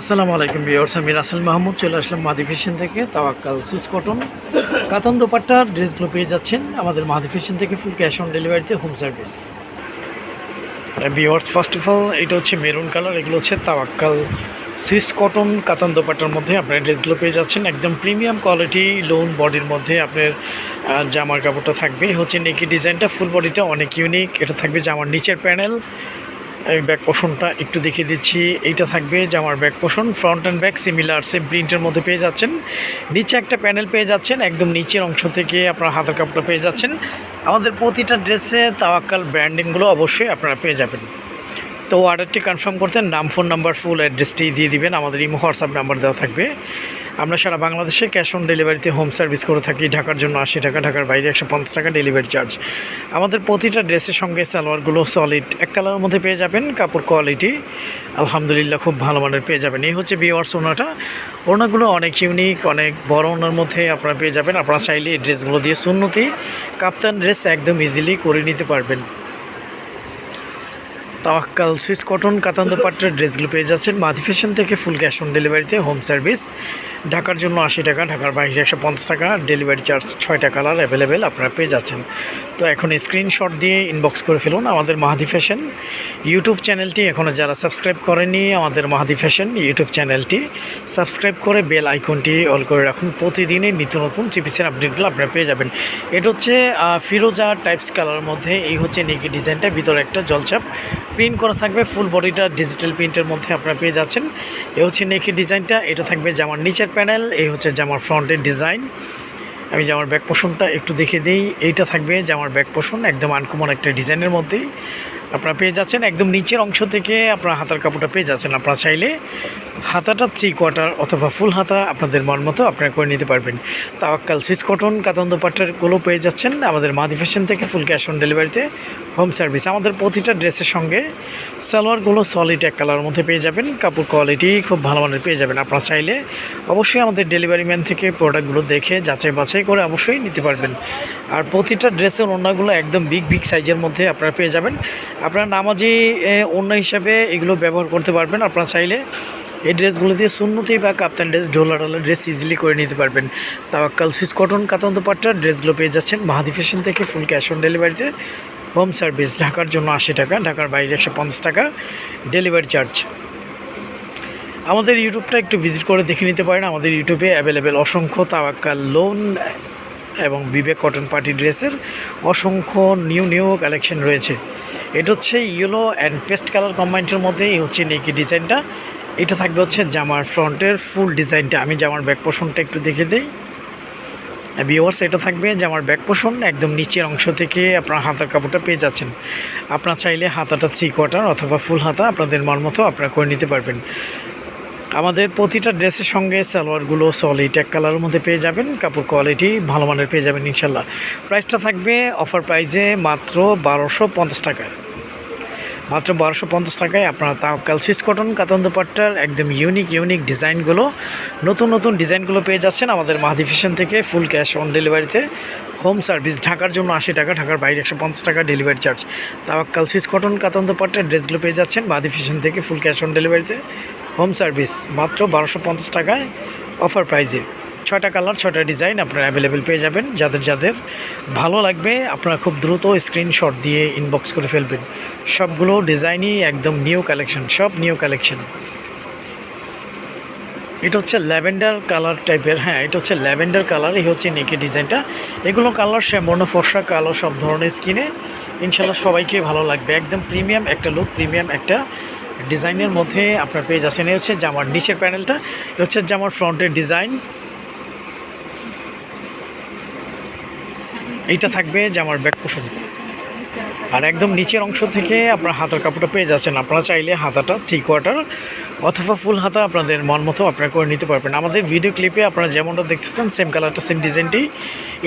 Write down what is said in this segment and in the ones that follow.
আসসালামু আলাইকুম বিয়ার্স আমি রাসেল মাহমুদ, চলে আসলাম মাদি ফ্যাশন থেকে, তাওয়াক্কাল সুইস কটন। কাতান দোপাট্টার ড্রেসগুলো পেয়ে যাচ্ছেন আমাদের মাদি ফ্যাশন থেকে ফুল ক্যাশ অন ডেলিভারিতে হোম সার্ভিস। বিয়ার্স ফার্স্ট অফ অল এটা হচ্ছে মেরুন কালার, এগুলো হচ্ছে তাওয়াক্কাল সুইস কটন। কাতান দোপাট্টার মধ্যে আপনার ড্রেসগুলো পেয়ে যাচ্ছেন, একদম প্রিমিয়াম কোয়ালিটি লোন বডির মধ্যে আপনার জামার কাপড়টা থাকবে। হচ্ছে নেকি ডিজাইনটা, ফুল বডিটা অনেক ইউনিক, এটা থাকবে জামার নিচের প্যানেল। আমি ব্যাক পোষণটা একটু দেখিয়ে দিচ্ছি। এইটা থাকবে জামার ব্যাক পোষণ। Front and back similar same প্রিন্টের মধ্যে পেয়ে যাচ্ছেন। নিচে একটা প্যানেল পেয়ে যাচ্ছেন, একদম নিচের অংশ থেকে আপনার হাতের কাপড়টা পেয়ে যাচ্ছেন। আমাদের প্রতিটা ড্রেসে তাওয়াক্কাল ব্র্যান্ডিংগুলো অবশ্যই আপনারা পেয়ে যাবেন। তো অর্ডারটি কনফার্ম করতে নাম ফোন নাম্বার ফুল অ্যাড্রেসটি দিয়ে দিবেন। আমাদের ইমো হোয়াটসঅ্যাপ নাম্বার দেওয়া থাকবে। আমরা সারা বাংলাদেশে ক্যাশ অন ডেলিভারিতে হোম সার্ভিস করে থাকি। ঢাকার জন্য আশি টাকা, ঢাকার বাইরে একশো পঞ্চাশ টাকা ডেলিভারি চার্জ আমাদের প্রতিটা ড্রেসের সঙ্গে সালোয়ারগুলো সলিড এক কালারের মধ্যে পেয়ে যাবেন কাপড় কোয়ালিটি আলহামদুলিল্লাহ খুব ভালো মানের পেয়ে যাবেন। এই হচ্ছে বিওয়ার্স ওনাটা। ওনাগুলো অনেক ইউনিক অনেক বড় ওনার মধ্যে আপনারা পেয়ে যাবেন। আপনারা চাইলে এই ড্রেসগুলো দিয়ে সুন্নতি, কাপ্তান ড্রেস একদম ইজিলি করে নিতে পারবেন। তাওয়াক্কাল সুইস কটন, কাতান দোপাট্টার ড্রেসগুলো পেয়ে যাচ্ছেন। মাদি ফ্যাশন থেকে ফুল ক্যাশ অন ডেলিভারিতে হোম সার্ভিস ঢাকার জন্য আশি টাকা, ঢাকার বাইরে একশো পঞ্চাশ টাকা ডেলিভারি চার্জ ছয়টা কালার অ্যাভেলেবেল আপনারা পেয়ে যাচ্ছেন। তো এখন স্ক্রিনশট দিয়ে ইনবক্স করে ফেলুন আমাদের মাহাদি ফ্যাশন ইউটিউব চ্যানেলটি এখনও যারা সাবস্ক্রাইব করেনি আমাদের মাহাদি ফ্যাশন ইউটিউব চ্যানেলটি সাবস্ক্রাইব করে বেল আইকনটি অল করে রাখুন। প্রতিদিনই নিত্য নতুন চিপিসের আপডেটগুলো আপনারা পেয়ে যাবেন। এটা হচ্ছে ফিরোজা টাইপস কালারের মধ্যে, এই হচ্ছে নেকি ডিজাইনটা ভিতরে একটা জলছাপ। প্রিন্ট করা থাকবে ফুল বডিটা ডিজিটাল প্রিন্টের মধ্যে আপনারা পেয়ে যাচ্ছেন। এ হচ্ছে নেকি ডিজাইনটা এটা থাকবে জামার নিচের প্যানেল, এই হচ্ছে জামার ফ্রন্টের ডিজাইন। আমি জামার ব্যাক পোষণটা একটু দেখে দিই, এইটা থাকবে জামার ব্যাক পোষণ, একদম আনকমন একটা ডিজাইনের মধ্যেই। আপনারা পেয়ে যাচ্ছেন একদম নিচের অংশ থেকে আপনারা হাতার কাপড়টা পেয়ে যাচ্ছেন। আপনারা চাইলে হাতাটা থ্রি কোয়ার্টার অথবা ফুল হাতা আপনাদের মন মতো আপনারা করে নিতে পারবেন। তাওয়াক্কাল সুইচ কটন কাতান দোপাট্টারগুলো পেয়ে যাচ্ছেন আমাদের মাদি ফ্যাশন থেকে ফুল ক্যাশ অন ডেলিভারিতে হোম সার্ভিস আমাদের প্রতিটা ড্রেসের সঙ্গে সালোয়ারগুলো সলিড এক কালার মধ্যে পেয়ে যাবেন। কাপড় কোয়ালিটি খুব ভালো মানের পেয়ে যাবেন। আপনারা চাইলে অবশ্যই আমাদের ডেলিভারি ম্যান থেকে প্রোডাক্টগুলো দেখে যাচাই বাছাই করে অবশ্যই নিতে পারবেন। আর প্রতিটা ড্রেসের ওড়নাগুলো একদম বিগ বিগ সাইজের মধ্যে আপনারা পেয়ে যাবেন। আপনারা নামাজি অন্য হিসাবে এগুলো ব্যবহার করতে পারবেন। আপনারা চাইলে এই ড্রেসগুলো দিয়ে সুন্নতি বা কাপ্তান ড্রেস, ঢোলা ঢোলা ড্রেস ইজিলি করে নিতে পারবেন। তাওয়াক্কাল, সুইস কটন কাতান্ত পাট্টার ড্রেসগুলো পেয়ে যাচ্ছেন মাহাদি ফ্যাশন থেকে ফুল ক্যাশ অন ডেলিভারিতে। হোম সার্ভিস, ঢাকার জন্য আশি টাকা, ঢাকার বাইরে একশো পঞ্চাশ টাকা, ডেলিভারি চার্জ। আমাদের ইউটিউবটা একটু ভিজিট করে দেখে নিতে পারেন। আমাদের ইউটিউবে অ্যাভেলেবেল অসংখ্য তাওয়াক্কাল লোন এবং বিবেক কটন পার্টি ড্রেসের অসংখ্য নিউ নিউ কালেকশন রয়েছে। এটা হচ্ছে ইয়েলো অ্যান্ড পেস্ট কালার কম্বাইনটির মধ্যে এই হচ্ছে নেকি ডিজাইনটা। এটা থাকবে হচ্ছে জামার ফ্রন্টের ফুল ডিজাইনটা। আমি জামার ব্যাক পোষণটা একটু দেখে দিই। ভিওয়ার্স এটা থাকবে জামার ব্যাক পোষণ একদম নিচের অংশ থেকে আপনার হাতার কাপড়টা পেয়ে যাচ্ছেন। আপনার চাইলে হাতাটা থ্রি কোয়ার্টার অথবা ফুল হাতা আপনাদের মন মতো আপনারা করে নিতে পারবেন। আমাদের প্রতিটা ড্রেসের সঙ্গে সালোয়ারগুলো সলিড এক কালারের মধ্যে পেয়ে যাবেন, কাপড় কোয়ালিটি ভালো মানের পেয়ে যাবেন ইনশাল্লাহ। প্রাইসটা থাকবে অফার প্রাইসে মাত্র বারোশো পঞ্চাশ টাকায়। মাত্র বারোশো পঞ্চাশ টাকায় আপনারা তাওকাল সুইচ কটন কাতান দুপাট্টার একদম ইউনিক ইউনিক ডিজাইনগুলো, নতুন নতুন ডিজাইনগুলো পেয়ে যাচ্ছেন আমাদের মাহাদি ফ্যাশন থেকে ফুল ক্যাশ অন ডেলিভারিতে হোম সার্ভিস ঢাকার জন্য আশি টাকা, ঢাকার বাইরে একশো পঞ্চাশ টাকা delivery charge Tawakkal Swiss cotton কাতান দুপাট্টার ড্রেসগুলো পেয়ে যাচ্ছেন মাহাদি ফ্যাশন থেকে ফুল ক্যাশ অন ডেলিভারিতে হোম সার্ভিস মাত্র বারোশো পঞ্চাশ টাকায় অফার প্রাইজে ছয়টা কালার, ছয়টা ডিজাইন আপনারা অ্যাভেলেবেল পেয়ে যাবেন। যাদের যাদের ভালো লাগবে, আপনারা খুব দ্রুত স্ক্রিনশট দিয়ে ইনবক্স করে ফেলবেন। সবগুলো ডিজাইনই একদম নিউ কালেকশন সব নিউ কালেকশন এটা হচ্ছে ল্যাভেন্ডার কালার টাইপের হ্যাঁ এটা হচ্ছে ল্যাভেন্ডার কালার, এই হচ্ছে নেকি ডিজাইনটা। এগুলো কালার শ্যামবর্ণ ফর্সা, কালো, সব ধরনের স্কিনে ইনশাল্লাহ সবাইকে ভালো লাগবে। একদম প্রিমিয়াম একটা লুক প্রিমিয়াম একটা ডিজাইনের মধ্যে আপনার পেয়ে যাচ্ছেন। এই হচ্ছে জামার নিচের প্যানেলটা এ হচ্ছে জামার ফ্রন্টের ডিজাইন এইটা থাকবে জামার ব্যাগ পোষণ। আর একদম নিচের অংশ থেকে আপনার হাতের কাপড়টা পেয়ে যাচ্ছেন। আপনারা চাইলে হাতাটা থ্রি কোয়ার্টার অথবা ফুল হাতা আপনাদের মন মতো আপনারা করে নিতে পারবেন। আমাদের ভিডিও ক্লিপে আপনারা যেমনটা দেখতেছেন সেম কালারটা সেম ডিজাইনটি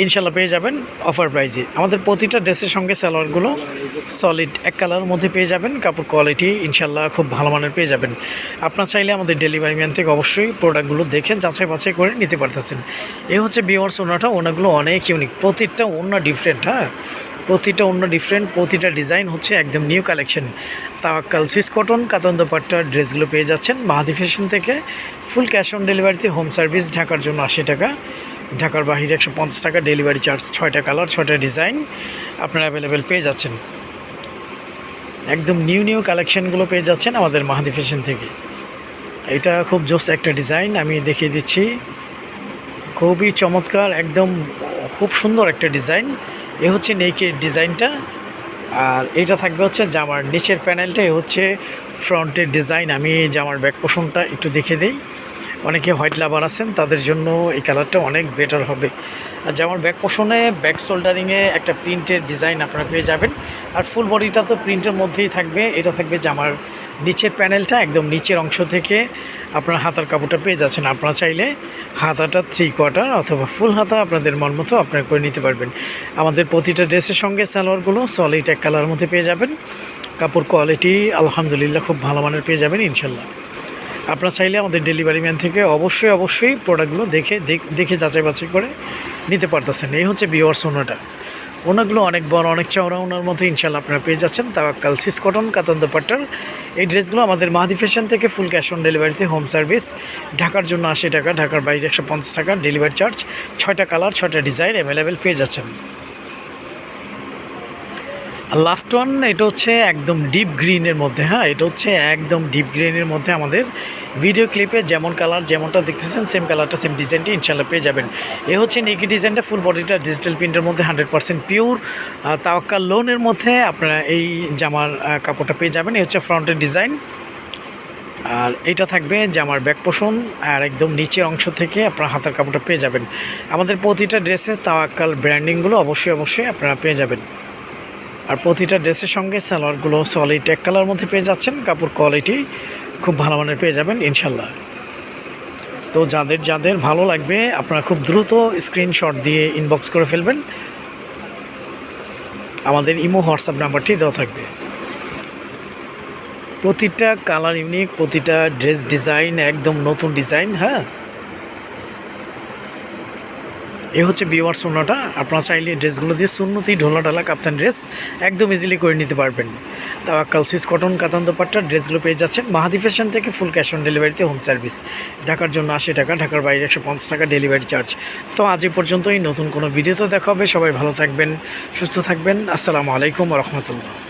ইনশাল্লাহ পেয়ে যাবেন অফার প্রাইজে আমাদের প্রতিটা ড্রেসের সঙ্গে সালোয়ারগুলো সলিড এক কালারের মধ্যে পেয়ে যাবেন। কাপড় কোয়ালিটি ইনশাল্লাহ খুব ভালো মানের পেয়ে যাবেন। আপনারা চাইলে আমাদের ডেলিভারি ম্যান থেকে অবশ্যই প্রোডাক্টগুলো দেখে যাচাই বাছাই করে নিতে পারতেছেন। এই হচ্ছে বিওয়ার্স ওনাটা ওনাগুলো অনেক ইউনিক প্রতিটা ওনা ডিফারেন্ট হ্যাঁ? প্রতিটা অন্য ডিফারেন্ট প্রতিটা ডিজাইন হচ্ছে একদম new collection Tawakkal, Swiss cotton কাতান্দ পাট্টার ড্রেসগুলো পেয়ে যাচ্ছেন মাহাদি ফ্যাশন থেকে। ফুল ক্যাশ অন ডেলিভারিতে হোম সার্ভিস ঢাকার জন্য আশি টাকা। ঢাকার বাহিরে একশো পঞ্চাশ টাকা ডেলিভারি চার্জ ছয়টা কালার ছয়টা ডিজাইন আপনারা অ্যাভেলেবেল পেয়ে যাচ্ছেন। একদম নিউ নিউ কালেকশনগুলো পেয়ে যাচ্ছেন আমাদের মাহাদি ফ্যাশন থেকে। এটা খুব জোস একটা ডিজাইন আমি দেখিয়ে দিচ্ছি। খুবই চমৎকার, একদম খুব সুন্দর একটা ডিজাইন এ হচ্ছে নেকের ডিজাইনটা। আর এটা থাকবে হচ্ছে জামার নিচের প্যানেলটা, এ হচ্ছে ফ্রন্টের ডিজাইন। আমি জামার ব্যাক পোষণটা একটু দেখে দিই। অনেকে হোয়াইট লাভার আছেন, তাদের জন্য এই কালারটা অনেক বেটার হবে। আর জামার ব্যাক পোষণে, ব্যাক শোল্ডারিংয়ে একটা প্রিন্টের ডিজাইন আপনারা পেয়ে যাবেন। আর ফুল বডিটা তো প্রিন্টের মধ্যেই থাকবে, এটা থাকবে জামার নিচের প্যানেলটা একদম নিচের অংশ থেকে আপনার হাতার কাপড়টা পেয়ে যাচ্ছেন। আপনারা চাইলে হাতাটা থ্রি কোয়ার্টার অথবা ফুল হাতা আপনাদের মন মতো আপনারা করে নিতে পারবেন। আমাদের প্রতিটা ড্রেসের সঙ্গে সালোয়ারগুলো সলিড এক কালার মধ্যে পেয়ে যাবেন। কাপড় কোয়ালিটি আলহামদুলিল্লাহ খুব ভালো মানের পেয়ে যাবেন ইনশাল্লাহ। আপনারা চাইলে আমাদের ডেলিভারি ম্যান থেকে অবশ্যই অবশ্যই প্রোডাক্টগুলো দেখে, দেখ- যাচাই বাছাই করে নিতে পারতেছেন। এই হচ্ছে বিওয়ার্স ওনাটা ওনাগুলো অনেক বড়, অনেক চওড়া ওনার মতো ইনশাল্লাহ আপনারা পেয়ে যাচ্ছেন। তাওয়াক্কাল সিস কটন কাতন্দ পাট্টার। এই ড্রেসগুলো আমাদের মাহাদি ফ্যাশন থেকে ফুল ক্যাশ অন ডেলিভারিতে হোম সার্ভিস। ঢাকার জন্য আশি টাকা, ঢাকার বাইরে একশো পঞ্চাশ টাকা ডেলিভারি চার্জ। ছয়টা কালার, ছয়টা ডিজাইন অ্যাভেলেবেল পেয়ে যাচ্ছেন। লাস্ট ওয়ান এটা হচ্ছে একদম ডিপ গ্রিনের মধ্যে হ্যাঁ? এটা হচ্ছে একদম ডিপ গ্রিনের মধ্যে আমাদের ভিডিও ক্লিপে যেমন কালার যেমনটা দেখতেছেন সেম কালারটা সেম ডিজাইনটি ইনশাল্লাহ পেয়ে যাবেন। এ হচ্ছে নেকি ডিজাইনটা ফুল বডিটা ডিজিটাল প্রিন্টের মধ্যে হান্ড্রেড পার্সেন্ট পিওর তাওয়াক্কা লোনের মধ্যে আপনারা এই জামার কাপড়টা পেয়ে যাবেন। এই হচ্ছে ফ্রন্টের ডিজাইন আর এটা থাকবে জামার ব্যাক পোষণ আর একদম নিচের অংশ থেকে আপনার হাতার কাপড়টা পেয়ে যাবেন। আমাদের প্রতিটা ড্রেসে তাওয়াক্কাল ব্র্যান্ডিংগুলো অবশ্যই অবশ্যই আপনারা পেয়ে যাবেন। আর প্রতিটা ড্রেসের সঙ্গে সালোয়ারগুলো সলিড এক কালার মধ্যে পেয়ে যাচ্ছেন। কাপড় কোয়ালিটি খুব ভালো মানের পেয়ে যাবেন ইনশাল্লাহ তো যাদের যাদের ভালো লাগবে, আপনারা খুব দ্রুত স্ক্রিনশট দিয়ে ইনবক্স করে ফেলবেন। আমাদের ইমো, হোয়াটসঅ্যাপ নাম্বারটি দেওয়া থাকবে। প্রতিটা কালার ইউনিক প্রতিটা ড্রেস ডিজাইন একদম নতুন ডিজাইন হ্যাঁ? এ হচ্ছে বিওয়ার সোনাটা আপনারা চাইলে ড্রেসগুলো দিয়ে সুন্নতি ঢোলা ঢালা কাপ্তান ড্রেস একদম ইজিলি করে নিতে পারবেন। তাওয়াক্কাল সুইস কটন, কাতান দোপাট্টা ড্রেসগুলো পেয়ে যাচ্ছেন মাহাদি ফ্যাশন থেকে ফুল ক্যাশ অন ডেলিভারিতে হোম সার্ভিস ঢাকার জন্য আশি টাকা, ঢাকার বাইরে একশো পঞ্চাশ টাকা ডেলিভারি চার্জ তো আজ এ পর্যন্তই, নতুন কোনো ভিডিওতে দেখা হবে। সবাই ভালো থাকবেন, সুস্থ থাকবেন। আসসালামু আলাইকুম রহমতুল্লাহ।